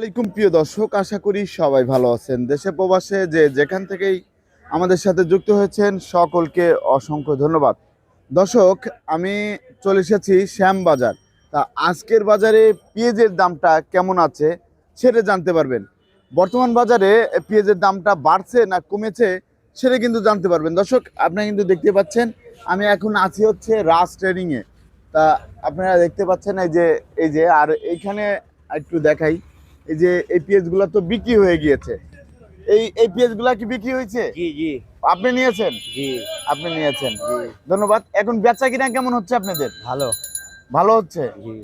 আলাইকুম, প্রিয় দর্শক, আশা করি সবাই ভালো আছেন। দেশে প্রবাসে যে যেখান থেকেই আমাদের সাথে যুক্ত হয়েছেন, সকলকে অসংখ্য ধন্যবাদ। দর্শক, আমি চলে এসেছি শ্যামবাজার তা আজকের বাজারে পেঁয়াজের দামটা কেমন আছে সেটা জানতে পারবেন। বর্তমান বাজারে পেঁয়াজের দামটা বাড়ছে না কমেছে সেটা কিন্তু জানতে পারবেন। দর্শক, আপনারা কিন্তু দেখতে পাচ্ছেন, আমি এখন আছি হচ্ছে রাজ ট্রেডিংয়ে। তা আপনারা দেখতে পাচ্ছেন এই যে এই যে, আর এইখানে একটু দেখাই। এই যে এই পেঁয়াজগুলো তো বিক্রি হয়ে গিয়েছে। এই এই পেঁয়াজগুলা কি বিক্রি হয়েছে? জি জি। আপনি নিয়েছেন? জি। আপনি নিয়েছেন। জি ধন্যবাদ। এখন বেচা কিনা কেমন হচ্ছে আপনাদের? ভালো। ভালো হচ্ছে? জি।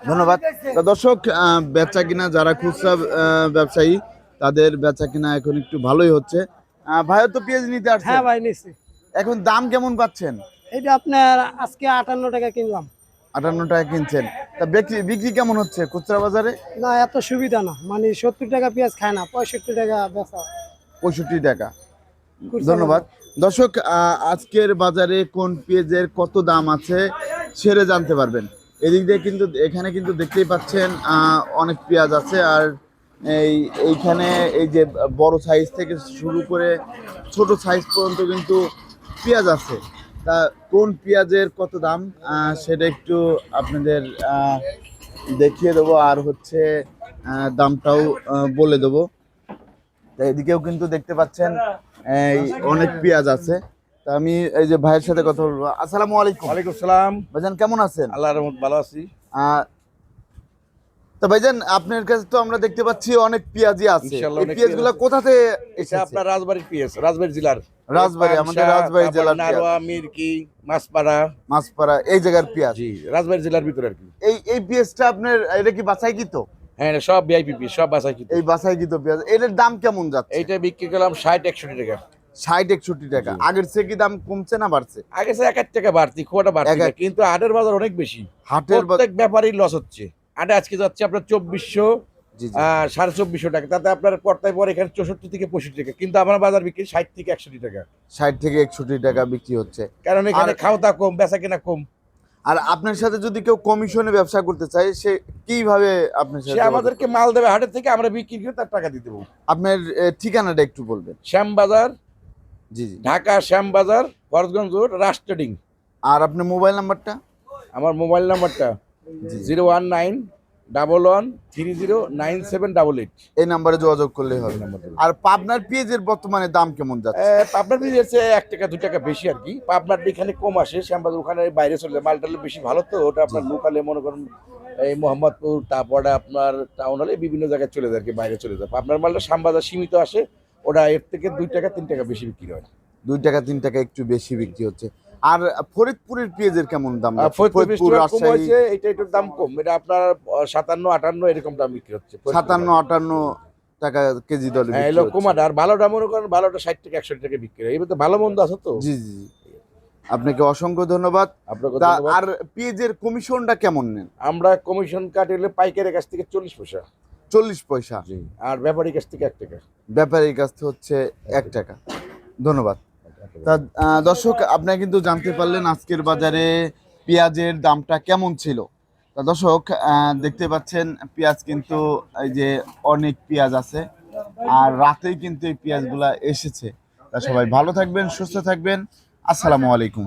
ধন্যবাদ। তো দর্শক আহ, বেচা কিনা যারা খুচরা আহ, ব্যবসায়ী তাদের বেচা কিনা এখন একটু ভালোই হচ্ছে। আহ, ভাইও তো পেঁয়াজ নিতে আসছে। হ্যাঁ ভাই নিচ্ছি। এখন দাম কেমন পাচ্ছেন? এটা আপনার আজকে আটান্ন টাকা কিনলাম। আটান্ন টাকা কিনছেন। তা বিক্রি বিক্রি কেমন হচ্ছে খুচরা বাজারে? না এত সুবিধা না। মানে সত্তর টাকা পেঁয়াজ খায় না পঁয়ষট্টি টাকা বেচা। পঁয়ষট্টি টাকা। ধন্যবাদ। দর্শক আজকের বাজারে কোন পেঁয়াজের কত দাম আছে সেরে জানতে পারবেন। এদিক দিয়ে কিন্তু এখানে কিন্তু দেখতেই পাচ্ছেন অনেক পেঁয়াজ আছে। আর এই এইখানে এই যে বড় সাইজ থেকে শুরু করে ছোট সাইজ পর্যন্ত কিন্তু পেঁয়াজ আছে। তা কোন পেঁয়াজের কত দাম? সেটা একটু আপনাদের দেখিয়ে দেবো আর হচ্ছে দামটাও বলে দেবো। তা এদিকেও কিন্তু দেখতে পাচ্ছেন এই অনেক পেঁয়াজ আছে। তা আমি এই যে ভাইয়ের সাথে কথা বলব। আসসালামু আলাইকুম। ওয়ালাইকুম সালাম ভাইজান কেমন আছেন? আল্লাহ রহমত ভালো আছি। আহ, তা ভাইজান আপনার কাছে তো আমরা দেখতে পাচ্ছি অনেক পেঁয়াজই আছে। এই পেঁয়াজগুলো পেঁয়াজ কোথাতে এটা এসেছে? আপনার রাজবাড়ির পিএস রাজবাড়ি জেলার। রাজবাড়ি, আমাদের রাজবাড়ি জেলার নারোয়া মিরকি মাছপাড়া। মাছপাড়া এই জায়গার পেঁয়াজ। জি রাজবাড়ি জেলার ভিতরে আর কি। এই এই পেঁয়াজটা আপনার এটা কি বাছাই কি তো হ্যাঁ এটা সব ভিআইপি পিস সব বাসায় কিন্তু এই বাছাই কি তো পেঁয়াজ। এটার দাম কেমন যাচ্ছে? এইটা বিক্রি করলাম ষাট একষট্টি টাকা। ষাট একষট্টি টাকা। আগের চেয়ে কি দাম কমছে না বাড়ছে? আগে সে এক টাকা বাড়তি খুব একটা এক- কিন্তু আটের বাজার অনেক বেশি। হাটের প্রত্যেক ব্যাপারই লস হচ্ছে। আটে আজকে যাচ্ছে আপনার চব্বিশশো সাড়ে চব্বিশশো টাকা। তাতে আপনার পর্তায় পরে এখানে চৌষট্টি থেকে পঁয়ষট্টি টাকা। কিন্তু আমার বাজার বিক্রি ষাট থেকে একষট্টি টাকা। ষাট থেকে একষট্টি টাকা বিক্রি হচ্ছে। কারণ এখানে আর- খাওয়া কম বেচা কেনা কম। আর আপনার সাথে যদি কেউ কমিশনে ব্যবসা করতে চায় সে কীভাবে আপনার সাথে সে আমাদেরকে মাল দেবে হাটের থেকে আমরা বিক্রি করে তার টাকা দিয়ে দেবো। আপনার ঠিকানাটা একটু বলবেন। শ্যামবাজার জি জি। ঢাকা শ্যামবাজার ফরজগঞ্জ রোড রাজ ট্রেডিং আর আপনার মোবাইল নাম্বারটা? আমার মোবাইল নাম্বারটা zero one nine double one three zero nine seven double eight. এই নাম্বারে যোগাযোগ করলেই হবে। আর পাবনার পেঁয়াজের বর্তমানে দাম কেমন যাচ্ছে? পাবনার এসে এক টাকা দু টাকা বেশি আর কি। পাবনার এখানে কম আসে ওখানে বাইরে চলে বেশি ভালো তো ওটা আপনার লোকালে মনে করেন এই মোহাম্মদপুর তারপরে আপনার টাউন হলে বিভিন্ন জায়গায় চলে যায় আর কি বাইরে চলে যায়। আপনার মালটা শ্যামবাজার সীমিত আসে ওটা এর থেকে দুই টাকা তিন টাকা বেশি বিক্রি হয়। দুই টাকা তিন টাকা একটু বেশি বিক্রি হচ্ছে। আর ফরিদপুরের পেঁয়াজের কেমন দাম ফরিদপুর হয়েছে এটা একটু দাম কম। এটা আপনার সাতান্ন আটান্ন এরকম দাম বিক্রি হচ্ছে সাতান্ন আটান্ন টাকা কেজি দরে হ্যাঁ এলো কমাটা। আর ভালোটা মনে করেন ভালোটা ষাট টাকা একশো টাকা বিক্রি হয়। এবার তো ভালো মন্দ আছে তো। জি জি। আপনাকে অসংখ্য ধন্যবাদ। আর পেঁয়াজের কমিশনটা কেমন নেন? আমরা কমিশন কাটিলে পাইকারের কাছ থেকে চল্লিশ পয়সা। চল্লিশ পয়সা। আর ব্যাপারীর কাছ থেকে এক টাকা। ব্যাপারীর কাছ থেকে হচ্ছে এক টাকা। ধন্যবাদ। তা দর্শক আপনারা কিন্তু জানতে পারলেন আজকের বাজারে পেঁয়াজের দামটা কেমন ছিল। তা, দর্শক দেখতে পাচ্ছেন, পেঁয়াজ কিন্তু এই যে অনেক পেঁয়াজ আছে, আর রাতেই কিন্তু এই পেঁয়াজগুলা এসেছে। তা, সবাই ভালো থাকবেন, সুস্থ থাকবেন। আসসালামু আলাইকুম।